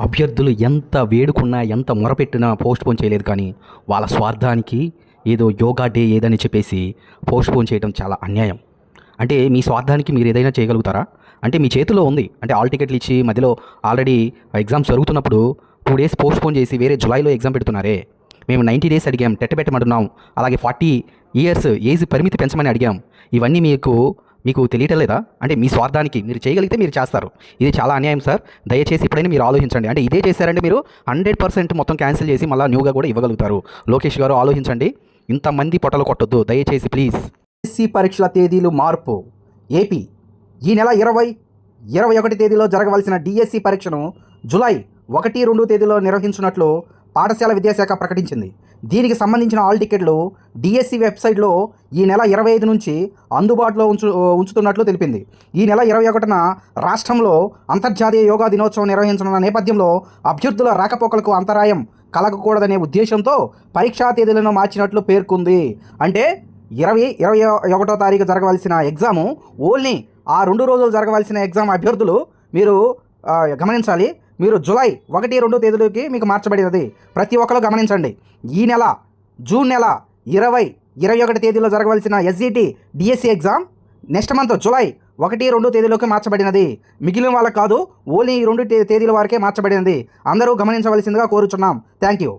అభ్యర్థులు ఎంత వేడుకున్నా ఎంత మొరపెట్టినా పోస్ట్పోన్ చేయలేదు కానీ వాళ్ళ స్వార్థానికి ఏదో యోగా డే ఏదని చెప్పేసి పోస్ట్పోన్ చేయడం చాలా అన్యాయం. అంటే మీ స్వార్థానికి మీరు ఏదైనా చేయగలుగుతారా? అంటే మీ చేతిలో ఉంది. అంటే ఆల్ టికెట్లు ఇచ్చి మధ్యలో ఆల్రెడీ ఎగ్జామ్స్ జరుగుతున్నప్పుడు టూ డేస్ పోస్ట్పోన్ చేసి వేరే జులైలో ఎగ్జామ్ పెడుతున్నారే. మేము నైంటీ డేస్ అడిగాం టెట్ పెట్టమంటున్నాం అలాగే ఫార్టీ ఇయర్స్ ఏజ్ పరిమితి పెంచమని అడిగాం. ఇవన్నీ మీకు మీకు తెలియటం లేదా? అంటే మీ స్వార్థానికి మీరు చేయగలిగితే మీరు చేస్తారు. ఇది చాలా అన్యాయం సార్. దయచేసి ఇప్పుడైనా మీరు ఆలోచించండి. అంటే ఇదే చేశారంటే మీరు హండ్రెడ్ పర్సెంట్ మొత్తం క్యాన్సిల్ చేసి మళ్ళీ న్యూగా కూడా ఇవ్వగలుగుతారు. లోకేష్ గారు ఆలోచించండి. ఇంతమంది పొట్టలు కొట్టొద్దు. దయచేసి ప్లీజ్. ఎస్సీ పరీక్షల తేదీలు మార్పు. ఏపీ ఈ నెల ఇరవై ఇరవై ఒకటి తేదీలో జరగవలసిన డిఎస్సి పరీక్షను జులై ఒకటి రెండు తేదీలో నిర్వహించినట్లు పాఠశాల విద్యాశాఖ ప్రకటించింది. దీనికి సంబంధించిన ఆల్ టికెట్లు డిఎస్సి వెబ్సైట్లో ఈ నెల ఇరవై ఐదు నుంచి అందుబాటులో ఉంచు ఉంచుతున్నట్లు తెలిపింది. ఈ నెల ఇరవై ఒకటిన రాష్ట్రంలో అంతర్జాతీయ యోగా దినోత్సవం నిర్వహించనున్న నేపథ్యంలో అభ్యర్థుల రాకపోకలకు అంతరాయం కలగకూడదనే ఉద్దేశంతో పరీక్షా తేదీలను మార్చినట్లు పేర్కొంది. అంటే ఇరవై ఇరవై ఒకటో తారీఖు జరగవలసిన ఎగ్జాము ఓన్లీ ఆ రెండు రోజులు జరగవలసిన ఎగ్జామ్ అభ్యర్థులు మీరు గమనించాలి. మీరు జులై ఒకటి రెండు తేదీలకి మీకు మార్చబడినది. ప్రతి ఒక్కరు గమనించండి. ఈ నెల జూన్ నెల ఇరవై ఇరవై ఒకటి తేదీలో జరగవలసిన SGT DSC exam next month July ఒకటి రెండు తేదీలోకి మార్చబడినది. మిగిలిన వాళ్ళకి కాదు ఓన్లీ ఈ రెండు తే- తేదీల వారికే మార్చబడినది. అందరూ గమనించవలసిందిగా కోరుచున్నాం. Thank you